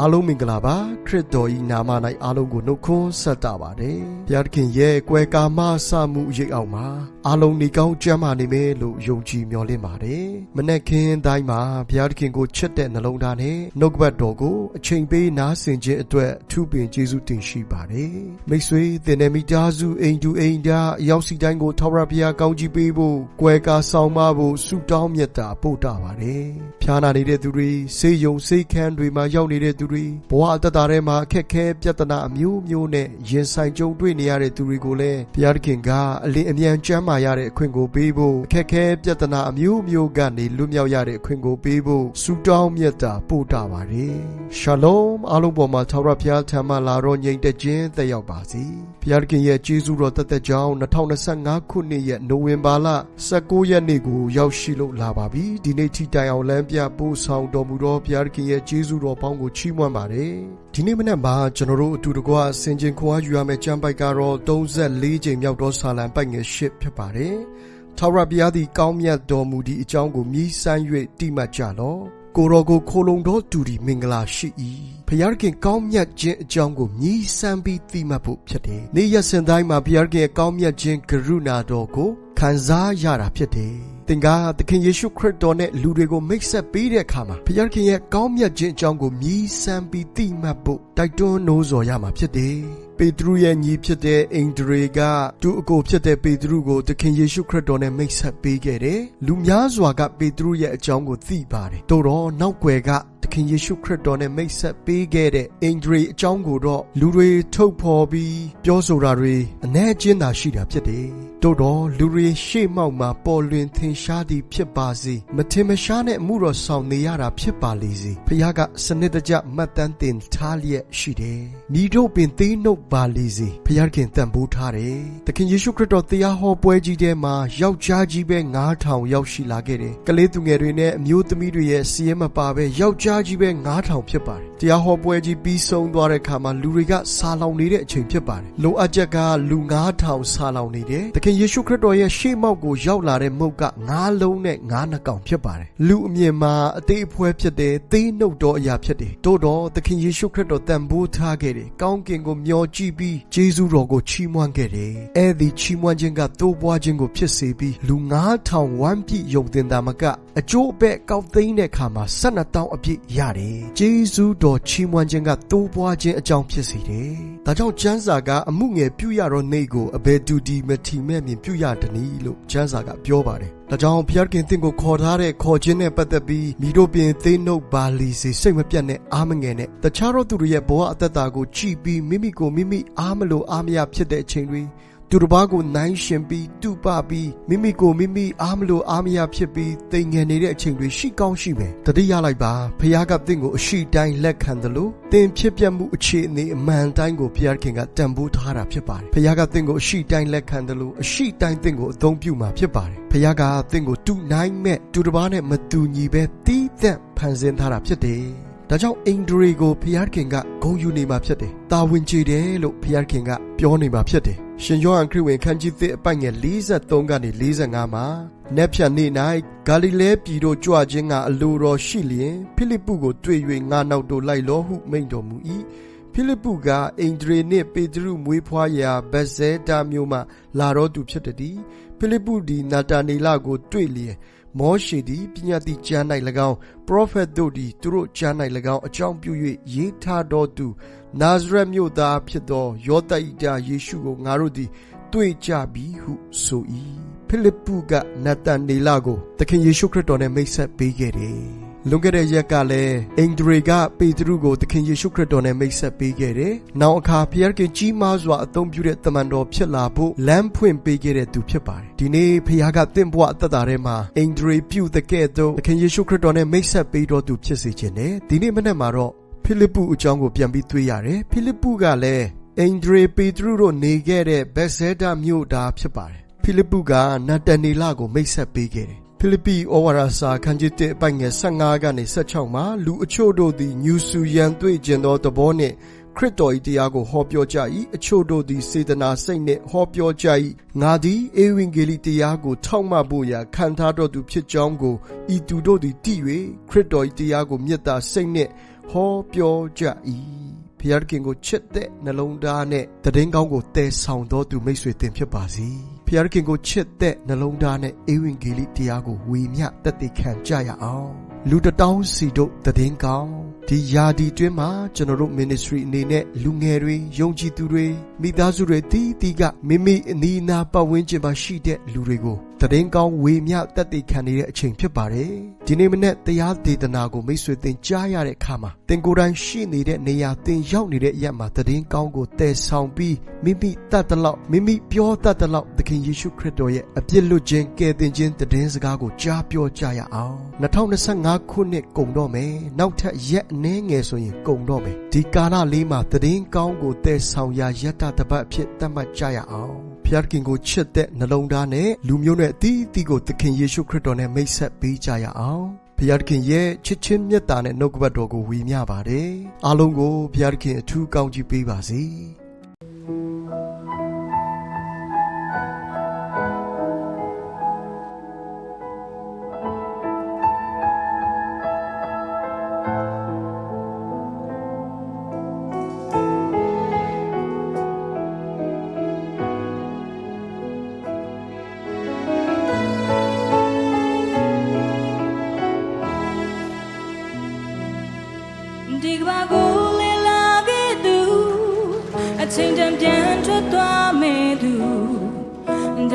အားလုံးမင်္ဂလာပါခရစ်တော်ဤနာမ၌အားလုံးကိုနှုတ်ခွန်းဆက်တာပါတယ်ဘုရားသခင်ရဲ့ကွယ်ကာမဆမှုရိပ်အောင်မှာအားလုံးနေကောင်းကြမ်းမာနေမယ်လို့ယုံကြည်မျှော်လင့်ပါတယ်မနေ့ခင်းတိုင်းမှာဘုရားသခင်ကိုချစ်တဲ့နှလုံးသားနဲ့နှုတ်ကပတ်တော်ကိုအချိန်ပေးနားဆင်ခြင်းအတွက်အထူးပင်ကျေးဇူးတင်ရှိပါတယ်မိတ်ဆွေသင်တဲ့မိသားစုအိမ်တူအိမ်သားအရောက်စီတိုင်းကိုထာဝရဘုရားကောင်းကြီးပေးဖို့ကွယ်ကာဆောင်မဖို့ဆုတောင်းမြတ်တာပို့တာပါတယ်ဖျားနာနေတဲ့သူတွေဆေးရုံဆေးခန်းတွေမှာရောက်နေတဲ့သူတွေဘဝအတ္တတာထဲမှာအခက်ခဲပြဿနာအမျိုးမျိုးနဲ့ရင်ဆိုင်ကြုံတွေ့နေရတဲ့သူတွေကိုလည်းဘုရားသခင်ကအလင်းအမြန်ကျမ်းမာရတဲ့အခွင့်ကိုပေးဖို့အခက်ခဲပြဿနာအမျိုးမျိုးကနေလွတ်မြောက်ရတဲ့အခွင့်ကိုပေးဖို့ဆုတောင်းမြတ်တာပို့တာပါတယ်ရှာလုံအားလုံးပေါ်မှာထာဝရဘုရားထံမှလာတော့ငြိမ်သက်ခြင်းသက်ရောက်ပါစေဘုရားသခင်ရဲ့ကျေးဇူးတော်တသက်ကြောင့်2025ခုနှစ်ရဲ့နိုဝင်ဘာလ19ရက်နေ့ကိုရောက်ရှိလို့လာပါပြီဒီနေ့ထိတိုင်အောင်လမ်းပြပို့ဆောင်တော်မူသောဘုရားသခင်ရဲ့ကျေးဇူးတော်ပေါင်းကိုချီးမွမ်းပါတယ်ဒီနေ့မနက်မှာကျွန်တော်တို့အတူတကွဆင်ခြင်ခွန်အားယူရမယ့်ကျမ်းပိုက်ကတော့34ချိန်မြောက်သောဆာလံပိုက်ငယ်8ဖြစ်ပါတယ်ထာဝရဘုရားသည်ကောင်းမြတ်တော်မူသည့်အကြောင်းကိုမြည်ဆန်း၍တိမှတ်ကြလော့ကိုတော်ကိုခိုလုံတော်သူသည်မင်္ဂလာရှိ၏ဖျားခင်ကောင်းမြတ်ခြင်းအကြောင်းကိုမြည်ဆန်းပြီးသိမှတ်ဖို့ဖြစ်တယ်။နေ့ရက်စဉ်တိုင်းမှာဖျားခင်ရဲ့ကောင်းမြတ်ခြင်းကရုဏာတော်ကိုခံစားရတာဖြစ်တယ်။ သင်ကသခင်ယေရှုခရစ်တော်နဲ့လူတွေကိုမိတ်ဆက်ပေးတဲ့အခါမှာဖျားခင်ရဲ့ကောင်းမြတ်ခြင်းအကြောင်းကိုမြည်ဆန်းပြီးသိမှတ်ဖို့တိုက်တွန်းနိုးဆော်ရမှာဖြစ်တယ်။ပေတရုရဲ့ညီဖြစ်တဲ့အင်ဒရေကသူ့အကိုဖြစ်တဲ့ပေတရုကိုသခင်ယေရှုခရစ်တော်နဲ့မိတ်ဆက်ပေးခဲ့တယ်။လူများစွာကပေတရုရဲ့အကြောင်းကိုသိပါတယ်။တို့တော့နောက်ွယ်ကသ ခင်ယေရှုခရစ်တော်နဲ့မိတ်ဆက်ပေးခဲ့တဲ့အင်ဒရီအကြောင်းကိုတော့လူတွေထုတ်ဖော်ပြီးပြောဆိုတာတွေအ ਨੇ အကျဉ်းသာရှိတာဖြစ်တယ်။တို့တော့လူတွေရှေ့မှောက်မှာပေါ်လွင်ထင်ရှားသည်ဖြစ်ပါစေ။မထင်မရှားနဲ့အမှုတော်ဆောင်နေရတာဖြစ်ပါလေစေ။ဖခင်ကစနစ်တကျမှတ်တမ်းတင်ထားလျက်ရှိတယ်။မိတို့ပင်သေးနှုတ်ပါလေစေ။ဖခင်တန်ဖိုးထားတယ်။သခင်ယေရှုခရစ်တော်တရားဟောပွဲကြီးထဲမှာယောက်ျားကြီးပဲ9000ရောက်ရှိလာခဲ့တယ်။ကလေးသူငယ်တွေနဲ့အမျိုးသမီးတွေရဲ့စီးရဲမပါပဲယောက်ျားကြီးပဲ9000ဖြစ်ပါတယ်။တရားဟောပွဲကြီးပြီးဆုံးသွားတဲ့အခါမှာလူတွေကဆာလောင်နေတဲ့အချိန်ဖြစ်ပါတယ်။လိုအပ်ချက်ကလူ9000ဆာလောင်နေတယ်။သခင်ယေရှုခရစ်တော်ရဲ့ရှေ့မောက်ကိုရောက်လာတဲ့မုတ်က9လုံးနဲ့9နှကောင်ဖြစ်ပါတယ်။လူအမြင်မှာအသေးအဖွဲဖြစ်တယ်။သေးနှုတ်တော်အရာဖြစ်တယ်။တို့တော့သခင်ယေရှုခရစ်တော်တန်ဖိုးထားခဲ့တယ်။ကောင်းကင်ကိုမျှော်ကြည့်ပြီးဂျေဇုတော်ကိုချီးမွမ်းခဲ့တယ်။အဲ့ဒီချီးမွမ်းခြင်းကတိုးပွားခြင်းကိုဖြစ်စေပြီးလူ9000ဝမ်းပြည့်ယုံတင်တာမကအကျိုးအပဲ့ကောက်သိမ်းတဲ့အခါမှာ12တောင်းအပြည့်ရတယ်။ဂျေဇုတော်ချီးမွမ်းခြင်းကတိုးပွားခြင်းအကြောင်းဖြစ်စေတယ်။ဒါကြောင့်ကျမ်းစာကအမှုငယ်ပြုရတော့နေကိုအဘယ်တူဒီမထီမဲ့မြင်ပြုရတနည်းလို့ကျမ်းစာကပြောပါတယ်။ဒါကြောင့်ဘုရားခင်တင့်ကိုခေါ်ထားတဲ့ခေါ်ခြင်းနဲ့ပတ်သက်ပြီးမိတို့ပင်သိနှုတ်ပါလီစီစိတ်မပြတ်နဲ့အားမငယ်နဲ့တခြားသောသူတွေရဲ့ဘဝအသက်တာကိုကြည်ပြီးမိမိကိုမိမိအားမလို့အားမရဖြစ်တဲ့အချိန်တွေ သူတစ်ပါးကိုနိုင်ရှင်ပြီးတူပပြီးမိမိကိုမိမိအားမလို့အားမရဖြစ်ပြီးတိမ်ငယ်နေတဲ့အချိန်တွေရှိကောင်းရှိပဲတတိယလိုက်ပါဖခင်ကတင့်ကိုအရှိတိုင်းလက်ခံတယ်လို့တင်ဖြစ်ပြမှုအခြေအနေအမှန်တိုင်းကိုဘုရားခင်ကတန်ဖိုးထားတာဖြစ်ပါတယ်ဖခင်ကတင့်ကိုအရှိတိုင်းလက်ခံတယ်လို့အရှိတိုင်းတင့်ကိုအသုံးပြုမှာဖြစ်ပါတယ်ဖခင်ကတင့်ကိုတူနိုင်မဲ့တူတစ်ပါးနဲ့မတူညီပဲတီးသက်ဖန်ဆင်းထားတာဖြစ်တယ် ဒါကြောင့်အိန္ဒြေကိုဖျားခင်ကဂုံယူနေမှာဖြစ်တယ်။တာဝန်ကျေတယ်လို့ဖျားခင်ကပြောနေမှာဖြစ်တယ်။ရှင်ယောဟန်ခရစ်ဝင်ခန်းကြီးသစ်အပိုင်ငယ်43ကနေ45မှာနက်ဖြန်နေ့၌ဂါလိလဲပြည်သို့ကြွခြင်းကအလိုတော်ရှိလျင်ဖိလိပ္ပုကိုတွေ့၍ငါနောက်သို့လိုက်လောဟုမိန့်တော်မူ၏။ဖိလိပ္ပုကအိန္ဒြေနှင့်ပေတရုမွေးဖွားရာဗဇဲတာမြို့မှလာတော်သူဖြစ်သည်။ဖိလိပ္ပုသည်နာတာနေလကိုတွေ့လျင် မောရှေသည်ပညာတိကျမ်း၌၎င်းပရောဖက်တို့သည်သူတို့ကျမ်း၌၎င်းအကြောင်းပြု၍ရေးထားတော်သူနာဇရက်မြို့သားဖြစ်သောယောသဣတာယေရှုကိုငါတို့သည်တွေ့ကြပြီဟုဆို၏ဖိလိပ္ပုကနတန်နေလကိုသခင်ယေရှုခရစ်တော်နဲ့မိတ်ဆက်ပေးခဲ့တယ် လွန်ခဲ့တဲ့ရက်ကလည်းအင်ဒရေကပေတရုကိုသခင်ယေရှုခရစ်တော်နဲ့မိတ်ဆက်ပေးခဲ့တယ်။နောက်အခါဖျားခင်ကြီးမားစွာအသုံးပြုတဲ့တမန်တော်ဖြစ်လာဖို့လမ်းဖွင့်ပေးခဲ့တဲ့သူဖြစ်ပါတယ်။ဒီနေ့ဖျားကတင့်ဘဝအသက်တာထဲမှာအင်ဒရေပြုတဲ့ကဲ့သို့သခင်ယေရှုခရစ်တော်နဲ့မိတ်ဆက်ပေးတော်သူဖြစ်စေခြင်းနဲ့ဒီနေ့မနေ့မှာတော့ဖိလိပ္ပုအကြောင်းကိုပြန်ပြီးတွေ့ရတယ်။ဖိလိပ္ပုကလည်းအင်ဒရေပေတရုတို့နေခဲ့တဲ့ဘက်ဇဲဒမြို့သားဖြစ်ပါတယ်။ဖိလိပ္ပုကနတန်နေလကိုမိတ်ဆက်ပေးခဲ့တယ် ဖိလိပ္ပိဩဝါဒစာခန်းကြီး1အပိုင်ငယ်15ကနေ16မှာလူအချို့တို့သည်ညူဆူရန်တွေ့ကျင်သောသဘောနှင့်ခရစ်တော်၏တရားကိုဟောပြောကြ၏အချို့တို့သည်စေတနာစိတ်နှင့်ဟောပြောကြ၏ငါသည်ဧဝံဂေလိတရားကိုထောက်မှဖို့ရာခံထားတော်သူဖြစ်ကြောင်းကိုဤသူတို့သည်တည်၍ခရစ်တော်၏တရားကိုမြတ်တာစိတ်နှင့်ဟဟောပြောကြ၏ဖျားခင်ကိုချစ်တဲ့နှလုံးသားနဲ့တည်င်းကောင်းကိုတည်ဆောင်တော်သူမိတ်ဆွေတင်ဖြစ်ပါစေ ဖျားခင်ကိုချစ်တဲ့နှလုံးသားနဲ့အေဝံဂေလိတရားကိုဝေမျှတက်တည်ခံကြရအောင်လူတစ်တောင်းစီတို့တည်င်းကောင်းဒီယာဒီတွင်းမှာကျွန်တော်တို့ ministry အနေနဲ့လူငယ်တွေယုံကြည်သူတွေမိသားစုတွေတီးတီးကမိမိအနီးအနားပတ်ဝန်းကျင်မှာရှိတဲ့လူတွေကိုတည်င်းကောင်းဝေမျှတက်တည်ခံနေတဲ့အချိန်ဖြစ်ပါတယ်ဒီနေ့မနေ့တရားဒေသနာကိုမိတ်ဆွေသင်ကြားရတဲ့အခါမှာသင်ကိုယ်တိုင်ရှိနေတဲ့နေရာသင်ရောက်နေတဲ့အရက်မှာတည်င်းကောင်းကိုတည်ဆောင်ပြီးမိမိတတ်တဲ့လောက်မိမိပြောတတ်တဲ့လောက်သခင်ယေရှုခရစ်တော်ရဲ့အပြစ်လွတ်ခြင်းကယ်တင်ခြင်းတည်င်းစကားကိုကြားပြောကြရအောင်2025ခုနှစ်ကုန်တော့မယ်နောက်ထပ်ရက်အနည်းငယ်ဆိုရင်ကုန်တော့မယ်ဒီကာလလေးမှာတည်င်းကောင်းကိုတည်ဆောင်ရာယတ္တတပတ်အဖြစ်သတ်မှတ်ကြရအောင်ဖျားခင်ကိုချစ်တဲ့နှလုံးသားနဲ့လူမျိုးနဲ့အသီးအသီးကိုသခင်ယေရှုခရစ်တော်နဲ့မိတ်ဆက်ပေးကြရအောင်ဖျားခင်ရဲ့ချစ်ချင်းမြတ်တာနဲ့နှုတ်ကပတ်တော်ကိုဝေမျှပါတယ်အားလုံးကိုဖျားခင်အထူးကောင်းချီးပေးပါစေ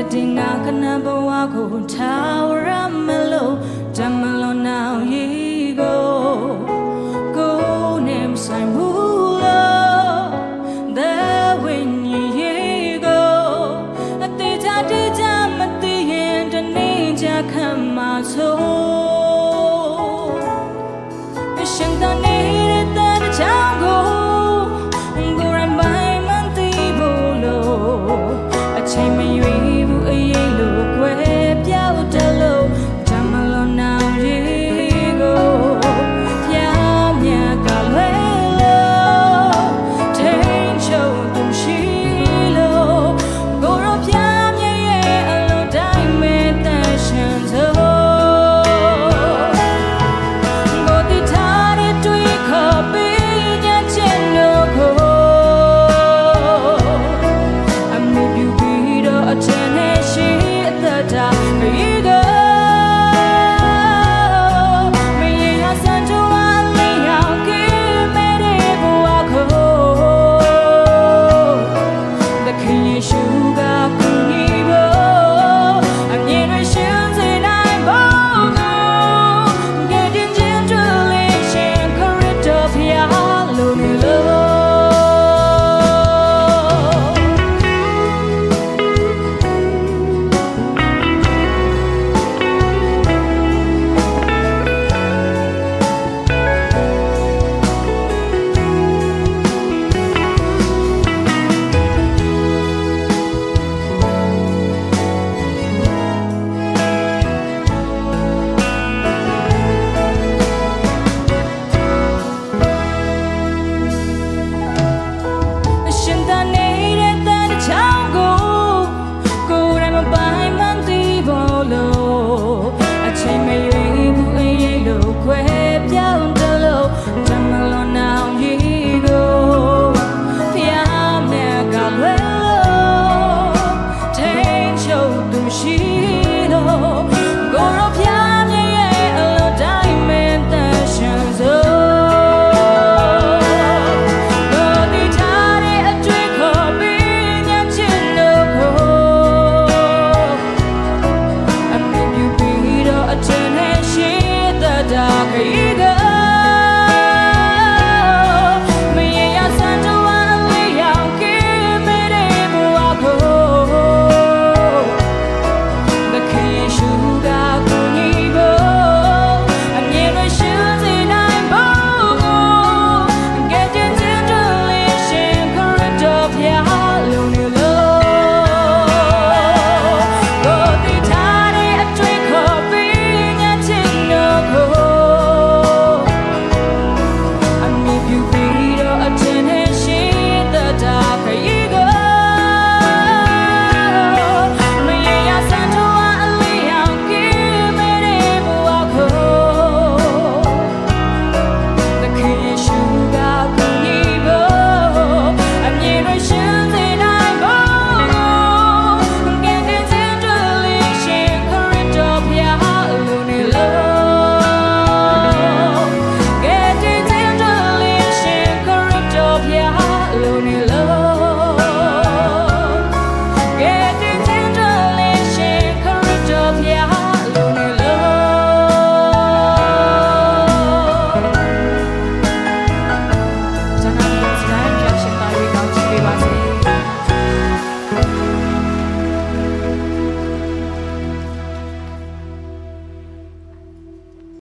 တတင်နာကနဘဝကိုထာဝရမလို့ဓမ္မလောနာယေ